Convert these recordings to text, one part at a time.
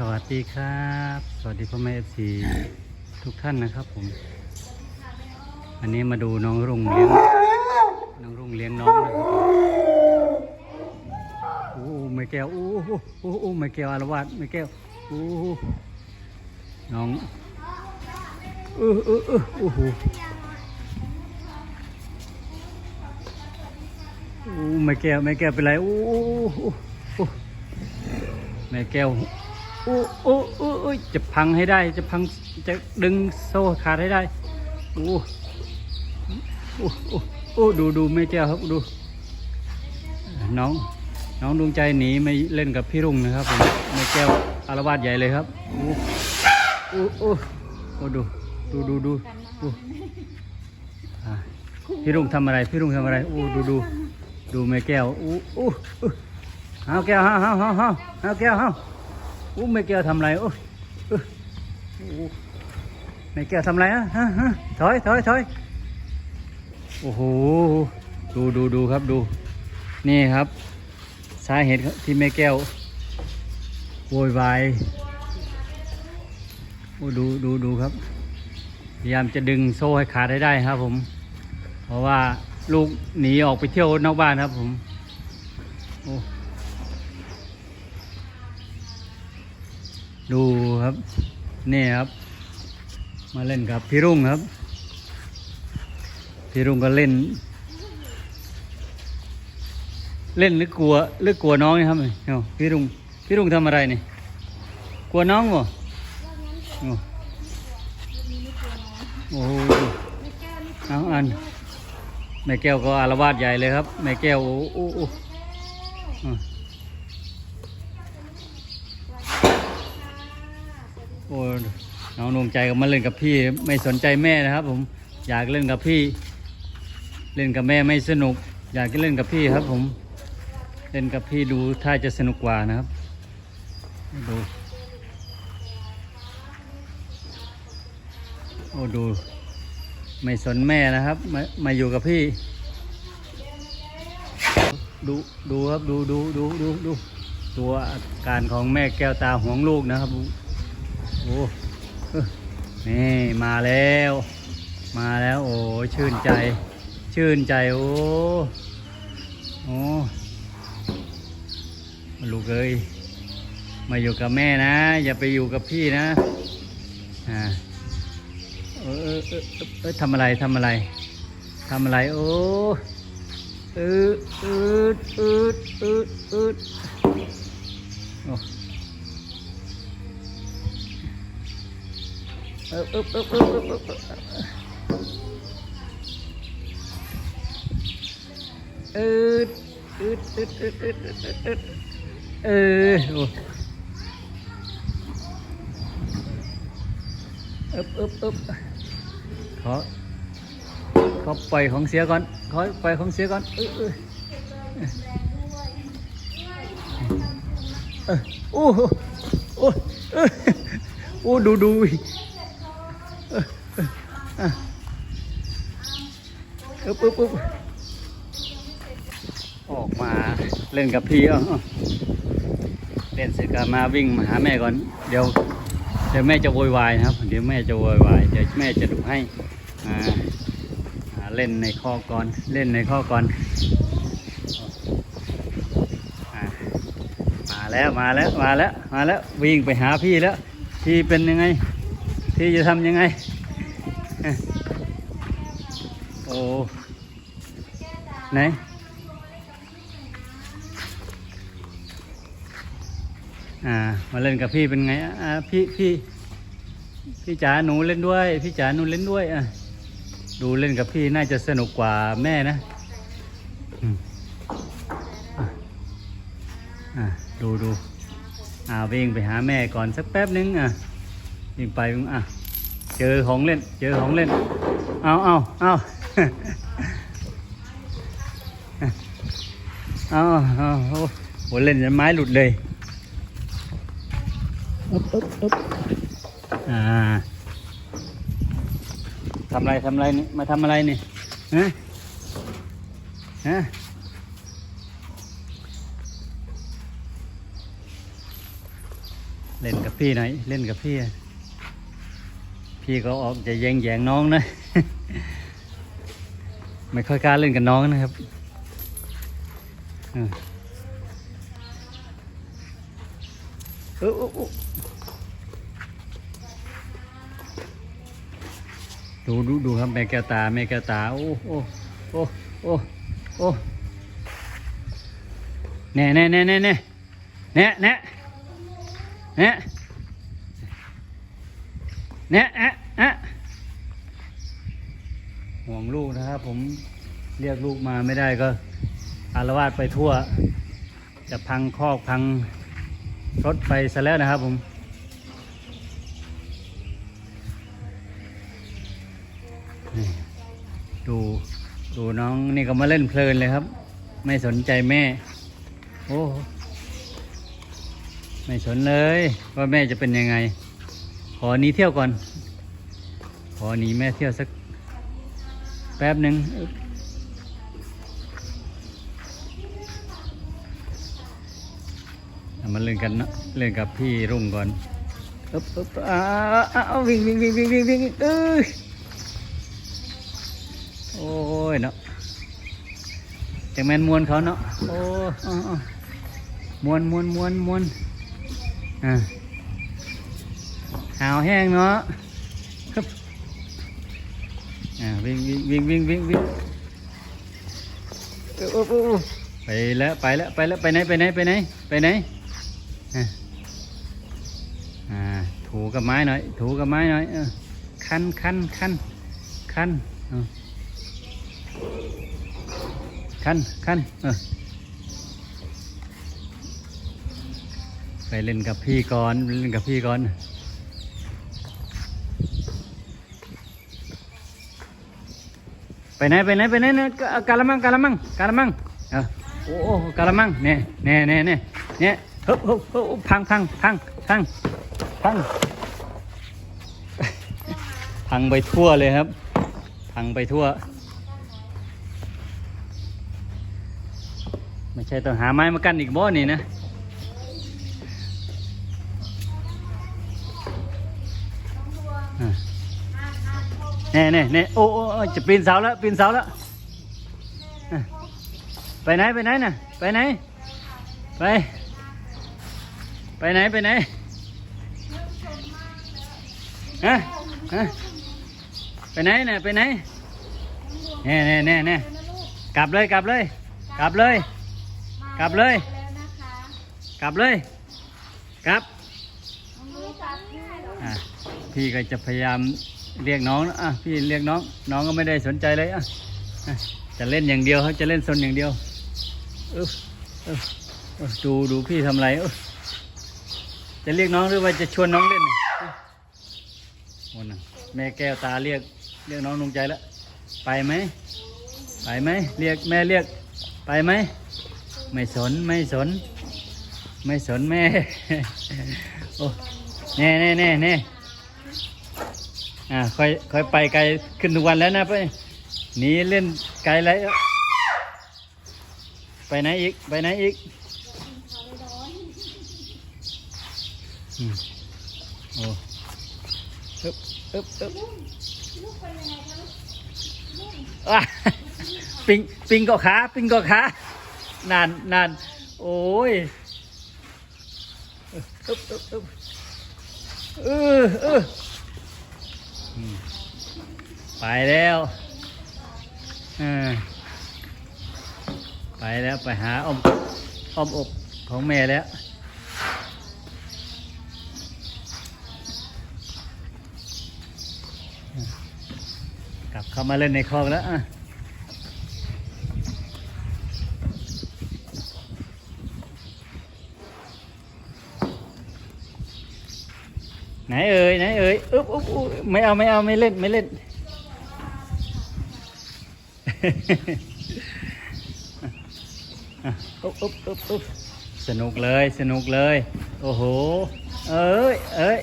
สวัสดีครับ สวัสดีพ่อแม่เอฟซีทุกท่านนะครับผม อันนี้มาดูน้องรุ่งเลี้ยง น้องรุ่งเลี้ยงน้องนะครับโอ้ไม่แก้วโอ้โหโอ้โหไม่แก้วอารวาสไม่แก้วโอ้น้องเออเออเออโอ้โหโอ้ไม่แก้วไม่แก้วเป็นไรโอ้โหโอ้โหแม่แก้ว อ้โอ้โอ้โอ้ยจะพังให้ได้ จะพังจะดึงโซ่ขาดให้ได้โอ้โอ้โอ้โอ้ดูดูแม่แก้วครับดูน้องน้องดวงใจหนีไม่เล่นกับพี่รุ่งนะครับผมแม่แก้วอารวาสใหญ่เลยครับโอ้โอ้โอ้โอ้ดูดูดูดูดูพี่รุ่งทำอะไรพี่รุ่งทำอะไรโอ้ดูดูดูแม่แก้วโอ้โอ้โอ้เอาแก้วเอาเอาเอาเอาเอาแก้วเอา อู้ไม่แก้วทำไรโอ้เออโอ้ไม่แก้วทำไรอะฮะฮะถอยถอยถอยโอ้โหดูดูดูครับดู นี่ครับ สาเหตุที่แม่แก้วโวยวายโอ้ดูดูดูครับ พยายามจะดึงโซ่ให้ขาดให้ได้ครับ ผม เพราะว่าลูกหนีออกไปเที่ยวนอกบ้านครับ ผมโอ้ ดูครับ นี่ครับ มาเล่นกับพี่รุ่งครับ พี่รุ่งก็เล่น เล่นหรือกลัวหรือกลัวน้องนี่ครับเนี่ยพี่รุ่งพี่รุ่งทำอะไรนี่กลัวน้องบ่โอ้โอ้โหเอาอันแม่แก้วก็อารวาสใหญ่เลยครับแม่แก้วโอ้โอ้ โอ้น้องดวงใจก็มาเล่นกับพี่ไม่สนใจแม่นะครับ ผมอยากเล่นกับพี่ เล่นกับแม่ไม่สนุก อยากเล่นกับพี่ครับ ผม เล่นกับพี่ดูถ้าจะสนุกกว่านะครับดูโอ้ดู ไม่สนแม่นะครับ มามาอยู่กับพี่ ดูดูครับดูดูดูดูดูตัวอาการของแม่แก้วตาห่วงลูกนะครับ โอ้นี่มาแล้ว มาแล้วโอ้ชื่นใจ ชื่นใจโอ้โอ้ลูกเอ้ยมาอยู่กับแม่นะ อย่าไปอยู่กับพี่นะอ่าเออเออเออเออทำอะไรทำอะไรทำอะไรโอ้เออเออเออเออเออโอ้ อบเอบเอบเอบเอบเอบเออเออเออเออเออเออเออโอ้เอบเอบเอบขอขอปล่อยของเสียก่อนขอปล่อยของเสียก่อนเออเออเออโอ้โอ้เออโอ้ดูดู บอึ๊บอึ๊บออกมาเล่นกับพี่เอะเล่นเสร็จก็มาวิ่งมาหาแม่ก่อน เดี๋ยวเดี๋ยวแม่จะโวยวายนะครับ เดี๋ยวแม่จะโวยวายเดี๋ยวแม่จะดุให้เล่นในข้อก่อนเล่นในข้อก่อนอมาแล้วมาแล้วมาแล้วมาแล้ววิ่งไปหาพี่แล้วพี่เป็นยังไงพี่จะทำยังไงโอ้ ไหน อ่า มาเล่นกับพี่เป็นไง อ่า พี่พี่ พี่จ๋าหนูเล่นด้วย พี่จ๋าหนูเล่นด้วย อะ ดูเล่นกับพี่น่าจะสนุกกว่าแม่นะอะดูดูอ่าวิ่งไปหาแม่ก่อนสักแป๊บนึงอะวิ่งไปอะเจอของเล่น เจอของเล่น เอาเอาเอา อาเอาโอ้โหเล่นจนไม้หลุดเลยอึ๊บอึ๊บอึ๊บอ่าทำอะไรทำอะไรนี่มาทำอะไรนี่ฮะฮะเล่นกับพี่หน่อยเล่นกับพี่อะพี่ก็ออกจะแยงแยงๆน้องนะ ไม่ค่อยกล้าเล่นกับน้องนะครับ เออดูดูดูครับแม่แกตาแม่แกตา โอ้โอ้โอ้โอ้โอ้แน่แน่แน่แน่แน่แน่แน่แน่แน่แอะแอะห่วงลูกนะครับ ผมเรียกลูกมาไม่ได้ก็ อารวาสไปทั่ว จะพังคอกพังรถไปซะแล้วนะครับผมดูดูน้องนี่ก็มาเล่นเพลินเลยครับ ไม่สนใจแม่ โอ้ไม่สนเลย ว่าแม่จะเป็นยังไง ขอหนีเที่ยวก่อน ขอหนีแม่เที่ยวสักแป๊บหนึ่งอึ๊บเอา มาเล่นกันเนอะเล่นกับพี่รุ่งก่อนอึ๊บอึ๊บอ้าวอ้าววิ่งวิ่งวิ่งวิ่งวิ่งวิ่งเอ้ยโอ้ยเนาะจังแมนมวนเขาเนาะโอ้อ้ออ้อมวนมวนมวนมวนอ่าหาวแห้งเนาะฮึบอ่าวิ่งวิ่งวิ่งวิ่งวิ่งวิ่งเออเออเออเออไปแล้วไปแล้วไปแล้วไปไหนไปไหนไปไหนไปไหนอ่าอ่าถู กับไม้หน่อย ถูกับไม้หน่อย เออ คันคันคันคันคันคันเออ ไปเล่นกับพี่ก่อน เล่นกับพี่ก่อนไปไหนไปไหนไปไหนเนี่ยกะกะละมังกะละมังกะละมังเออโอ้โอ้กะละมังเนี่ยเนี่ยเนี่ยเนี่ยเนี่ยฮึบฮึบฮึบพังพังพังพังพัง พังไปทั่วเลยครับ พังไปทั่ว ไม่ใช่ต้องหาไม้มากั้นอีกบ่นี่นะอะแน่แน่แน่โอ้โอ้จะปีนเสาแล้วปีนเสาแล้วไปไหนไปไหนน่ะไปไหนไปไปไหนไปไหนฮะฮะ ไปไหนน่ะไปไหนแน่แน่แน่แน่กลับเลยกลับเลย กลับเลย กลับเลย กลับเลยกลับอะพี่ก็จะพยายามเรียกน้องนะอะพี่เรียกน้อง น้องก็ไม่ได้สนใจเลยอะอะจะเล่นอย่างเดียวเขาจะเล่นซนอย่างเดียวเออเออเออดูดูพี่ทำไรเออจะเรียกน้องหรือว่าจะชวนน้องเล่นเออโอ้นะแม่แก้วตาเรียก เรียกน้องลงใจแล้ว ไปไหม ไปไหม เรียกแม่เรียก ไปไหม ไม่สนไม่สน ไม่สนแม่ โอ้แน่แน่แน่แน่อ่าค่อยค่อยไปไกลขึ้นทุกวันแล้วนะไปหนีเล่นไกลแล้วไปไหนอีก ไปไหนอีกอืมโอ้อึบอึ๊บอึ๊บ ปิงปิงเก็ขาปิงเก็ขานานนานโอ้ยเออเออไปแล้วอไปแล้วไปหาอ้อมอ้อมอกของแม่แล้ว ลับเข้ามาเล่นในคลองแล้วอะไหนเอ่ยไหนเอ่ยอึ๊บอึ๊บอุ๊บไม่เอาไม่เอาไม่เล่นไม่เล่น อุ๊บอุ๊บอุ๊บอุ๊บสนุกเลยสนุกเลย โอ้โห เอ้ยเอ้ย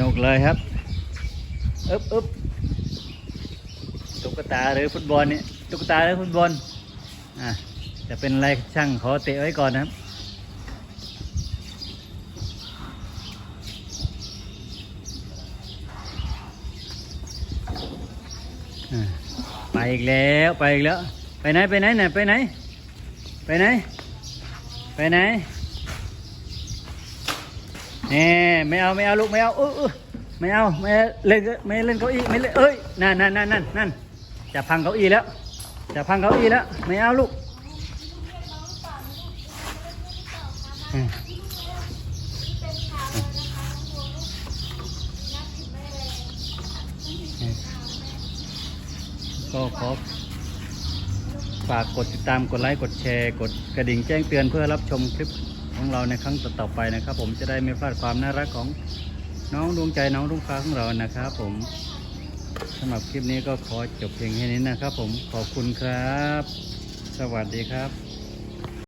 นุกเลยครับอึ๊บอึ๊บตุ๊กตาหรือฟุตบอลเนี่ยตุ๊กตาหรือฟุตบอลอะจะเป็นอะไรช่างขอเตะไว้ก่อนนะครับอ่าไปอีกแล้วไปอีกแล้ว ไปไหนไปไหนเนี่ยไปไหน ไปไหน ไปไหน น่ไม่เอาไม่เอาลูกไม่เอาเออเไม่เอาไม่เล่นไม่เล่นเก้าอี้ไม่เล่นเอ้ยนั่นนั่นนั่นนั่นนั่นจะพังเก้าอี้แล้วจะพังเก้าอี้แล้วไม่เอาลูกก็ขอฝากกดติดตามกดไลค์กดแชร์ กดกระดิ่งแจ้งเตือนเพื่อรับชมคลิป ของเราในครั้งต่อๆไปนะครับ ผมจะได้ไม่พลาดความน่ารักของน้องดวงใจน้องรุ่งฟ้าของเรานะครับ ผมสำหรับคลิปนี้ก็ขอจบเพียงแค่นี้นะครับ ผมขอบคุณครับ สวัสดีครับ